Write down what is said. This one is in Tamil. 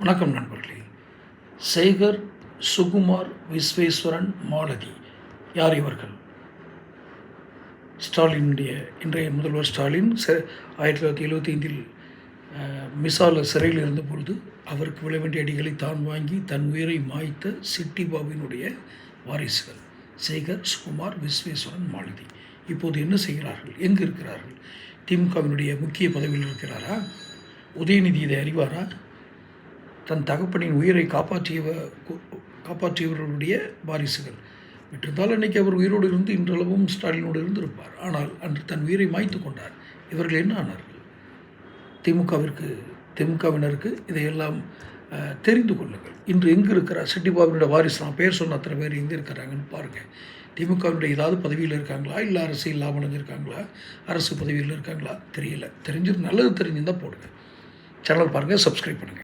வணக்கம் நண்பர்களே. சேகர் சுகுமார் விஸ்வேஸ்வரன் மாலதி யார் இவர்கள்? ஸ்டாலினுடைய இன்றைய முதல்வர் ஸ்டாலின் ச ஆயிரத்தி தொள்ளாயிரத்தி எழுபத்தி ஐந்தில் மிசால சிறையில் இருந்த பொழுது அவருக்கு விழ வேண்டிய அடிகளை தான் வாங்கி தன் உயிரை மாய்த்த சிட்டி பாபுவினுடைய வாரிசுகள் சேகர் சுகுமார் விஸ்வேஸ்வரன் மாலதி. இப்போது என்ன செய்கிறார்கள்? எங்கு இருக்கிறார்கள்? திமுகவினுடைய முக்கிய பதவியில் இருக்கிறாரா? உதயநிதி இதை அறிவாரா? தன் தகப்பனின் உயிரை காப்பாற்றியவ காப்பாற்றியவர்களுடைய வாரிசுகள். விட்டிருந்தால் அன்னைக்கு அவர் உயிரோடு இருந்து இன்றளவும் ஸ்டாலினோடு இருந்திருப்பார். ஆனால் அன்று தன் உயிரை மாய்த்து கொண்டார். இவர்கள் என்ன ஆனார்கள்? திமுகவிற்கு திமுகவினருக்கு இதையெல்லாம் தெரிந்து கொள்ளுங்கள். இன்று எங்கே இருக்கிறார்? செட்டிபாபுனுடைய வாரிசு. நான் பேர் சொன்ன அத்தனை பேர் எங்கே இருக்கிறாங்கன்னு பாருங்கள் திமுகவினுடைய ஏதாவது பதவியில் இருக்காங்களா? இல்லை அரசு இல்லாமல் அடைஞ்சிருக்காங்களா அரசு பதவியில் இருக்காங்களா? தெரியல. தெரிஞ்சது நல்லது தெரிஞ்சிருந்தால் போடுங்க. சேனல் பாருங்கள் சப்ஸ்கிரைப் பண்ணுங்கள்